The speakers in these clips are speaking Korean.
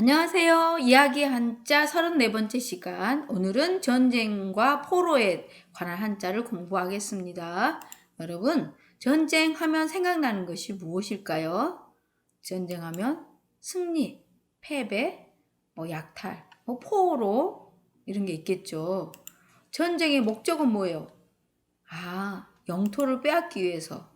안녕하세요. 이야기 한자 34번째 시간. 오늘은 전쟁과 포로에 관한 한자를 공부하겠습니다. 여러분, 전쟁하면 생각나는 것이 무엇일까요? 전쟁하면 승리, 패배, 뭐 약탈, 뭐 포로 이런 게 있겠죠. 전쟁의 목적은 뭐예요? 아, 영토를 빼앗기 위해서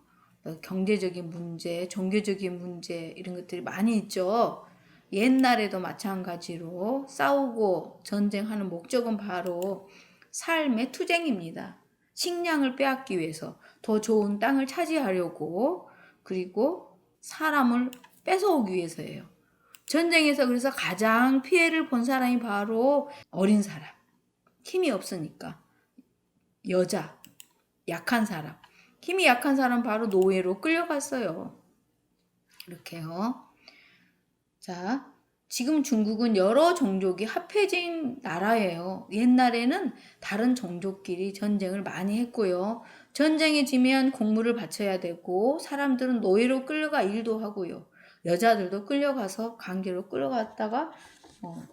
어, 경제적인 문제, 종교적인 문제 이런 것들이 많이 있죠. 옛날에도 마찬가지로 싸우고 전쟁하는 목적은 바로 삶의 투쟁입니다. 식량을 빼앗기 위해서 더 좋은 땅을 차지하려고 그리고 사람을 뺏어오기 위해서예요. 전쟁에서 그래서 가장 피해를 본 사람이 바로 어린 사람, 힘이 없으니까 여자, 약한 사람, 힘이 약한 사람 바로 노예로 끌려갔어요. 이렇게요. 자, 지금 중국은 여러 종족이 합해진 나라예요. 옛날에는 다른 종족끼리 전쟁을 많이 했고요. 전쟁이 지면 공물을 바쳐야 되고, 사람들은 노예로 끌려가 일도 하고요. 여자들도 끌려가서 강제로 끌려갔다가, 어,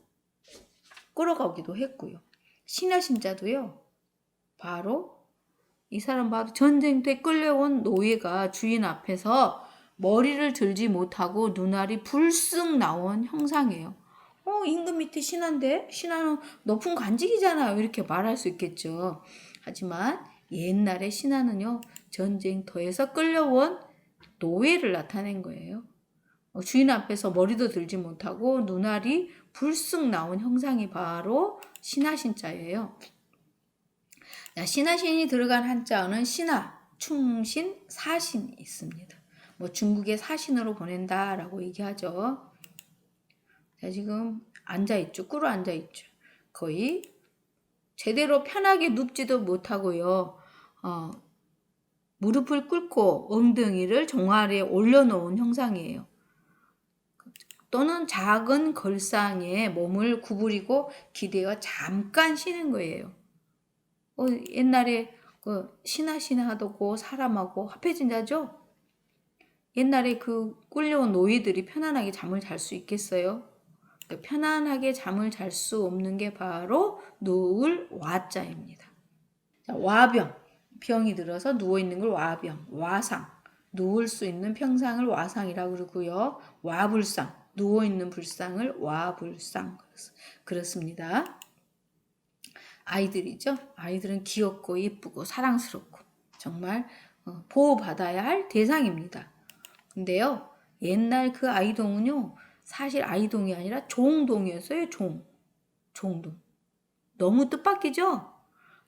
끌어가기도 했고요. 신하신자도요, 바로 이 사람 바로 전쟁 때 끌려온 노예가 주인 앞에서 머리를 들지 못하고 눈알이 불쑥 나온 형상이에요. 어, 임금 밑에 신하인데? 신하는 높은 관직이잖아요. 이렇게 말할 수 있겠죠. 하지만 옛날에 신하는요, 전쟁터에서 끌려온 노예를 나타낸 거예요. 어, 주인 앞에서 머리도 들지 못하고 눈알이 불쑥 나온 형상이 바로 신하신자예요. 자, 신하신이 들어간 한자어는 신하, 충신, 사신이 있습니다. 뭐 중국의 사신으로 보낸다라고 얘기하죠. 자, 지금 앉아있죠. 꿇어 앉아있죠. 거의 제대로 편하게 눕지도 못하고요. 어, 무릎을 꿇고 엉덩이를 종아리에 올려놓은 형상이에요. 또는 작은 걸상에 몸을 구부리고 기대어 잠깐 쉬는 거예요. 어, 옛날에 그 신하 신하하고 사람하고 합해진 자죠? 옛날에 그 꿀려온 노예들이 편안하게 잠을 잘 수 있겠어요? 그 편안하게 잠을 잘 수 없는 게 바로 누울 와자입니다. 자, 와병. 병이 들어서 누워있는 걸 와병, 와상. 누울 수 있는 평상을 와상이라고 그러고요. 와불상. 누워있는 불상을 와불상. 그렇습니다. 아이들이죠. 아이들은 귀엽고 예쁘고 사랑스럽고 정말 어, 보호받아야 할 대상입니다. 근데요, 옛날 그 아이동은요, 사실 아이동이 아니라 종동이었어요, 종. 종동. 너무 뜻밖이죠?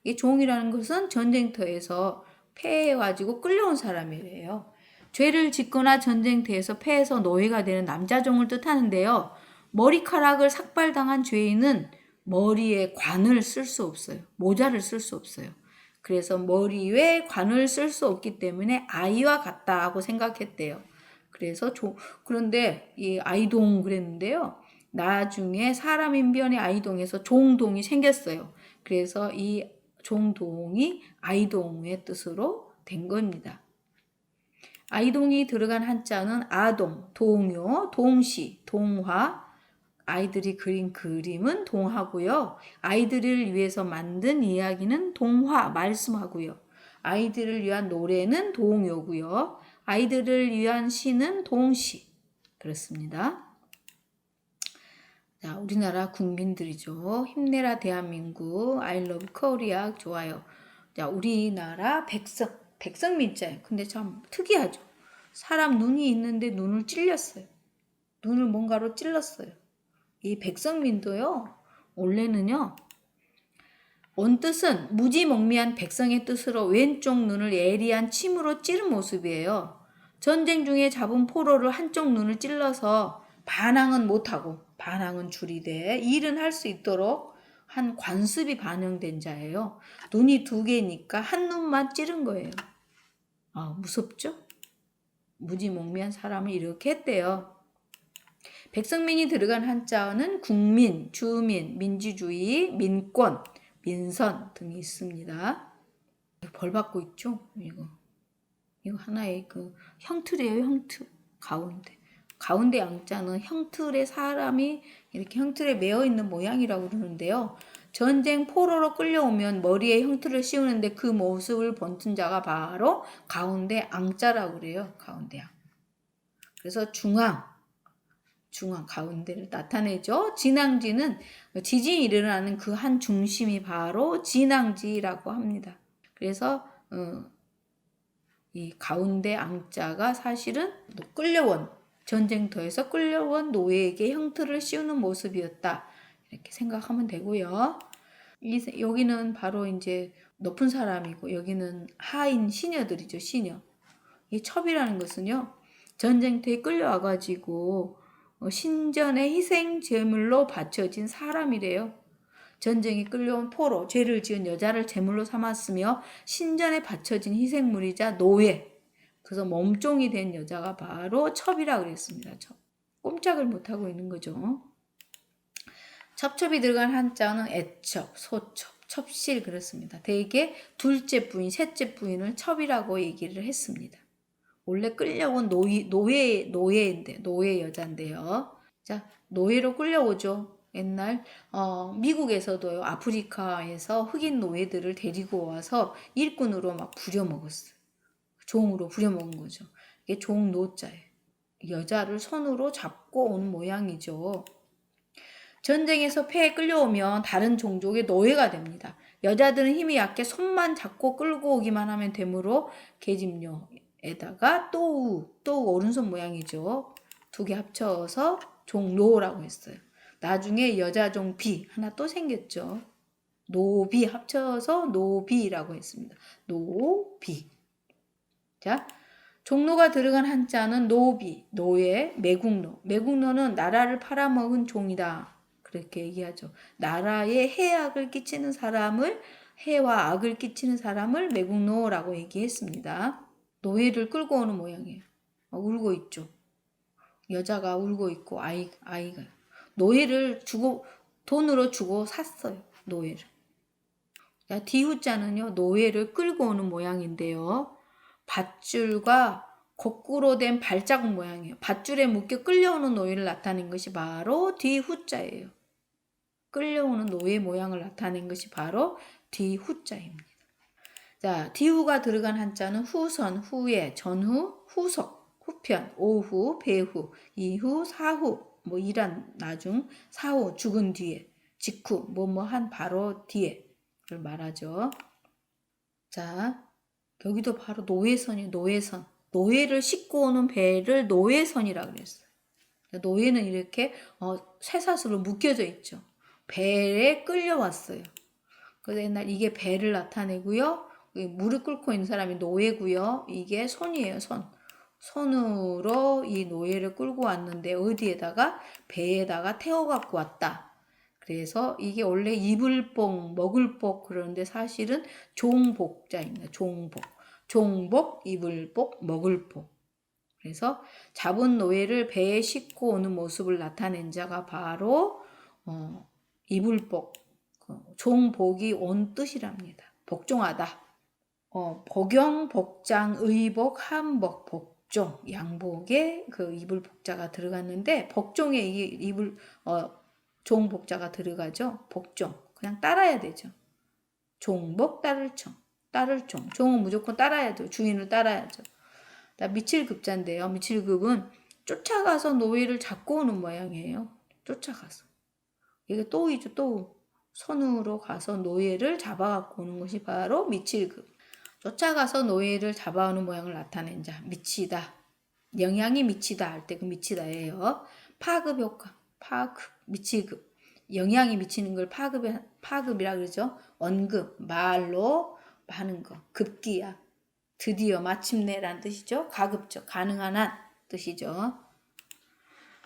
이 종이라는 것은 전쟁터에서 패해가지고 끌려온 사람이래요. 죄를 짓거나 전쟁터에서 패해서 노예가 되는 남자종을 뜻하는데요. 머리카락을 삭발당한 죄인은 머리에 관을 쓸 수 없어요. 모자를 쓸 수 없어요. 그래서 머리 위에 관을 쓸 수 없기 때문에 아이와 같다고 생각했대요. 그래서 조, 그런데 이 아이동 그랬는데요. 나중에 사람 인 변의 아이동에서 종동이 생겼어요. 그래서 이 종동이 아이동의 뜻으로 된 겁니다. 아이동이 들어간 한자는 아동, 동요, 동시, 동화, 아이들이 그린 그림은 동화고요. 아이들을 위해서 만든 이야기는 동화, 말씀하고요. 아이들을 위한 노래는 동요고요. 아이들을 위한 시는 동시. 그렇습니다. 자, 우리나라 국민들이죠. 힘내라 대한민국. I love Korea. 좋아요. 자, 우리나라 백성. 백성 민자예요. 근데 참 특이하죠. 사람 눈이 있는데 눈을 찔렸어요. 눈을 뭔가로 찔렀어요. 이 백성민도요. 원래는요. 원뜻은 무지몽미한 백성의 뜻으로 왼쪽 눈을 예리한 침으로 찌른 모습이에요. 전쟁 중에 잡은 포로를 한쪽 눈을 찔러서 반항은 못하고 반항은 줄이되 일은 할 수 있도록 한 관습이 반영된 자예요. 눈이 두 개니까 한 눈만 찌른 거예요. 아, 무섭죠? 무지몽미한 사람을 이렇게 했대요. 백성민이 들어간 한자어는 국민, 주민, 민주주의, 민권, 민선 등이 있습니다. 벌 받고 있죠? 이거. 이거 하나의 그 형틀이에요, 형틀. 가운데. 가운데 양자는 형틀에 사람이 이렇게 형틀에 매어 있는 모양이라고 그러는데요. 전쟁 포로로 끌려오면 머리에 형틀을 씌우는데 그 모습을 본뜬 자가 바로 가운데 앙자라고 그래요. 가운데 양. 그래서 중앙, 중앙 가운데를 나타내죠. 진앙지는 지진이 일어나는 그 한 중심이 바로 진앙지라고 합니다. 그래서 어, 이 가운데 앙자가 사실은 끌려온 전쟁터에서 끌려온 노예에게 형틀을 씌우는 모습이었다. 이렇게 생각하면 되고요. 이, 여기는 바로 이제 높은 사람이고 여기는 하인 시녀들이죠. 시녀. 이 첩이라는 것은요. 전쟁터에 끌려와 가지고 어, 신전의 희생 제물로 바쳐진 사람이래요. 전쟁에 끌려온 포로, 죄를 지은 여자를 제물로 삼았으며 신전에 바쳐진 희생물이자 노예. 그래서 몸종이 된 여자가 바로 첩이라 그랬습니다. 첩. 꼼짝을 못하고 있는 거죠. 첩첩이 들어간 한자는 애첩, 소첩, 첩실 그렇습니다. 대개 둘째 부인, 셋째 부인을 첩이라고 얘기를 했습니다. 원래 끌려온 노예, 노예, 노예인데, 노예 여잔데요. 자, 노예로 끌려오죠. 옛날, 어, 미국에서도요, 아프리카에서 흑인 노예들을 데리고 와서 일꾼으로 막 부려먹었어요. 종으로 부려먹은 거죠. 이게 종노자예요. 여자를 손으로 잡고 온 모양이죠. 전쟁에서 폐에 끌려오면 다른 종족의 노예가 됩니다. 여자들은 힘이 약해 손만 잡고 끌고 오기만 하면 되므로 계집녀에다가 또우, 또우 오른손 모양이죠. 두 개 합쳐서 종노라고 했어요. 나중에 여자종 비 하나 또 생겼죠. 노비 합쳐서 노비라고 했습니다. 노비. 자, 종로가 들어간 한자는 노비, 노예, 매국노. 매국노는 나라를 팔아먹은 종이다. 그렇게 얘기하죠. 나라에 해악을 끼치는 사람을 해와 악을 끼치는 사람을 매국노라고 얘기했습니다. 노예를 끌고 오는 모양이에요. 어, 울고 있죠. 여자가 울고 있고 아이 아이가 노예를 주고 돈으로 주고 샀어요. 노예를. 자, 디후자는요 노예를 끌고 오는 모양인데요. 밧줄과 거꾸로 된 발자국 모양이에요. 밧줄에 묶여 끌려오는 노예를 나타낸 것이 바로 뒤후자예요. 끌려오는 노예 모양을 나타낸 것이 바로 뒤후자입니다. 자, 뒤후가 들어간 한자는 후선, 후예, 전후, 후속, 후편, 오후, 배후, 이후, 사후, 뭐 이란 나중, 사후, 죽은 뒤에, 직후, 뭐뭐 한 바로 뒤에를 말하죠. 자, 여기도 바로 노예선이 노예선. 노예를 싣고 오는 배를 노예선이라 그랬어요. 노예는 이렇게 어, 쇠사슬로 묶여져 있죠. 배에 끌려왔어요. 그래서 옛날 이게 배를 나타내고요. 무릎 꿇고 있는 사람이 노예고요. 이게 손이에요, 손. 손으로 이 노예를 끌고 왔는데 어디에다가 배에다가 태워 갖고 왔다. 그래서 이게 원래 이불복, 먹을복 그러는데 사실은 종복자입니다. 종복. 종복, 이불복, 먹을복. 그래서 잡은 노예를 배에 싣고 오는 모습을 나타낸 자가 바로 어, 이불복, 그 종복이 온 뜻이랍니다. 복종하다. 어, 복영, 복장, 의복, 한복, 복 종, 양복에 그 이불 복자가 들어갔는데 복종에 이 이불 어, 종 복자가 들어가죠. 복종. 그냥 따라야 되죠. 종복 따를 청. 따를 종. 종은 무조건 따라야 돼요. 주인을 따라야죠. 미칠 급자인데요. 미칠 급은 쫓아가서 노예를 잡고 오는 모양이에요. 쫓아가서. 이게 또이죠, 또. 손으로 가서 노예를 잡아갖고 오는 것이 바로 미칠급. 쫓아가서 노예를 잡아오는 모양을 나타낸 자. 미치다. 영향이 미치다 할 때 그 미치다예요. 파급 효과. 파급. 미치급. 영향이 미치는 걸 파급, 파급이라 그러죠. 언급. 말로 하는 거. 급기야. 드디어 마침내란 뜻이죠. 가급적. 가능한 한 뜻이죠.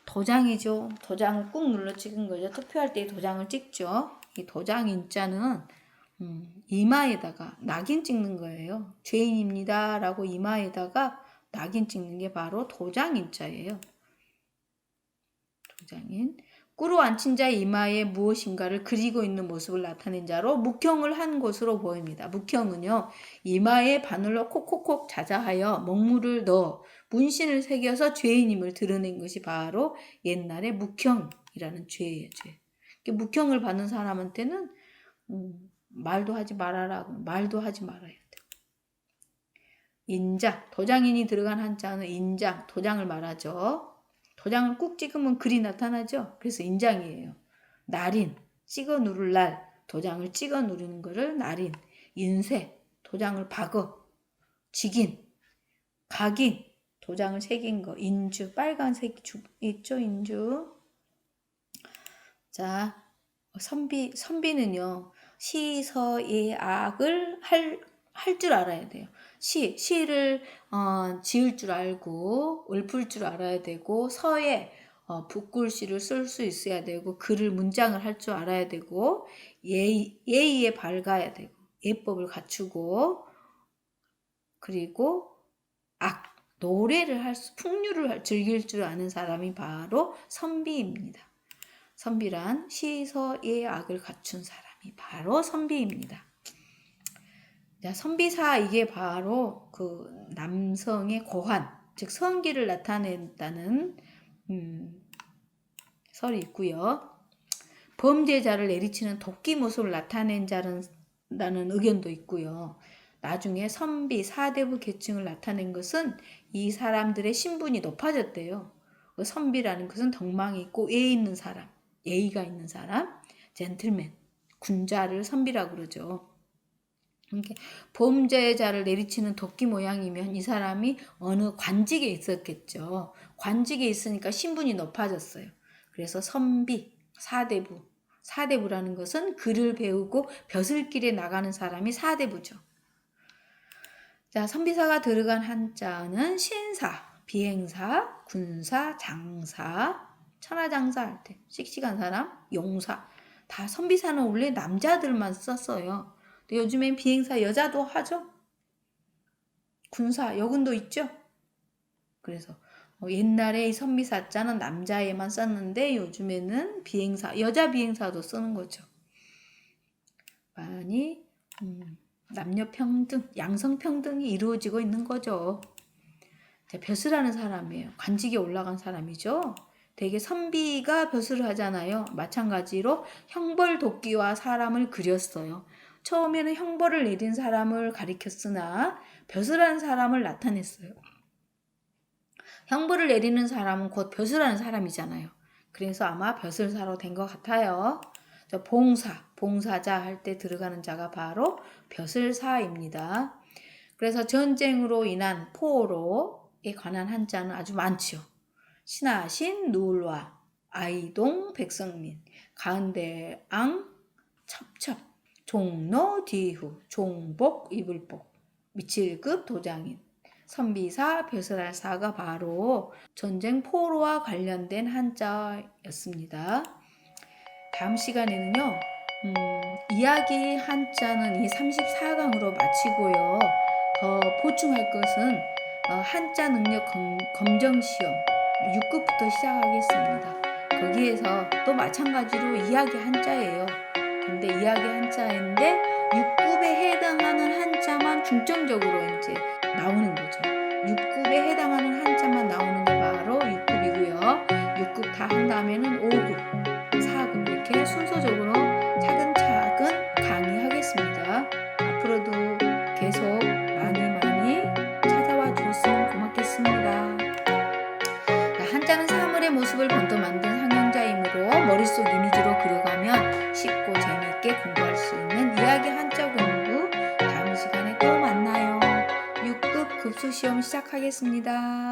도장이죠. 도장을 꾹 눌러 찍은 거죠. 투표할 때 도장을 찍죠. 이 도장 인자는 음, 이마에다가 낙인 찍는 거예요. 죄인입니다. 라고 이마에다가 낙인 찍는 게 바로 도장 인자예요. 도장인. 꿇어 앉힌 자의 이마에 무엇인가를 그리고 있는 모습을 나타낸 자로 묵형을 한 것으로 보입니다. 묵형은요, 이마에 바늘로 콕콕콕 자자하여 먹물을 넣어 문신을 새겨서 죄인임을 드러낸 것이 바로 옛날의 묵형이라는 죄예요. 죄. 묵형을 받는 사람한테는 음, 말도 하지 말아라. 말도 하지 말아야 돼. 인장, 도장인이 들어간 한자는 인장, 도장을 말하죠. 도장을 꾹 찍으면 글이 나타나죠. 그래서 인장이에요. 날인, 찍어 누를 날, 도장을 찍어 누르는 거를 날인, 인쇄, 도장을 박어, 직인, 각인, 도장을 새긴 거, 인주, 빨간색 주 있죠, 인주. 자, 선비, 선비는요, 시서의 악을 할, 할 줄 알아야 돼요. 시, 시를 어, 지을 줄 알고, 읊을 줄 알아야 되고, 서에 어, 붓글씨를 쓸 수 있어야 되고, 글을 문장을 할 줄 알아야 되고, 예의, 예의에 밝아야 되고, 예법을 갖추고, 그리고 악, 노래를 할 수, 풍류를 할- 즐길 줄 아는 사람이 바로 선비입니다. 선비란 시서의 악을 갖춘 사람이 바로 선비입니다. 자, 선비사 이게 바로 그 남성의 고환, 즉 성기를 나타낸다는 음, 설이 있고요. 범죄자를 내리치는 도끼 모습을 나타낸 자라는 의견도 있고요. 나중에 선비 사대부 계층을 나타낸 것은 이 사람들의 신분이 높아졌대요. 그 선비라는 것은 덕망이 있고 예 있는 사람, 예의가 있는 사람, 젠틀맨, 군자를 선비라고 그러죠. 이렇게 범죄자를 내리치는 도끼 모양이면 이 사람이 어느 관직에 있었겠죠. 관직에 있으니까 신분이 높아졌어요. 그래서 선비, 사대부. 사대부라는 것은 글을 배우고 벼슬길에 나가는 사람이 사대부죠. 자, 선비사가 들어간 한자는 신사, 비행사, 군사, 장사, 천하장사 할 때, 씩씩한 사람, 용사. 다 선비사는 원래 남자들만 썼어요. 근데 요즘엔 비행사 여자도 하죠. 군사 여군도 있죠. 그래서 어, 옛날에 이 선비사 자는 남자에만 썼는데 요즘에는 비행사 여자 비행사도 쓰는 거죠. 많이 음, 남녀 평등, 양성 평등이 이루어지고 있는 거죠. 자, 벼슬하는 사람이에요. 관직에 올라간 사람이죠. 되게 선비가 벼슬을 하잖아요. 마찬가지로 형벌 도끼와 사람을 그렸어요. 처음에는 형벌을 내린 사람을 가리켰으나 벼슬하는 사람을 나타냈어요. 형벌을 내리는 사람은 곧 벼슬하는 사람이잖아요. 그래서 아마 벼슬사로 된 것 같아요. 자, 봉사, 봉사자 할 때 들어가는 자가 바로 벼슬사입니다. 그래서 전쟁으로 인한 포로에 관한 한자는 아주 많죠. 신하신, 누울와, 아이동, 백성민, 가운데앙, 첩첩, 종로, 뒤후, 종복, 이불복, 미칠급, 도장인, 선비사, 벼슬사가 바로 전쟁 포로와 관련된 한자였습니다. 다음 시간에는요, 음, 이야기 한자는 이 34강으로 마치고요. 더 보충할 것은 어, 한자 능력 검, 검정 시험 6급부터 시작하겠습니다. 거기에서 또 마찬가지로 이야기 한자예요. 근데 이야기 한자인데 6급에 해당하는 한자만 중점적으로 이제 나오는 거죠. 6급에 해당하는 한자만 나오는 게 바로 6급이고요. 6급 다 한 다음에는 5급, 4급 이렇게 순서적으로 차근차근 모습을 번뜩 만든 상형자이므로 머릿속 이미지로 그려가면 쉽고 재미있게 공부할 수 있는 이야기 한자 공부 다음 시간에 또 만나요. 6급 급수 시험 시작하겠습니다.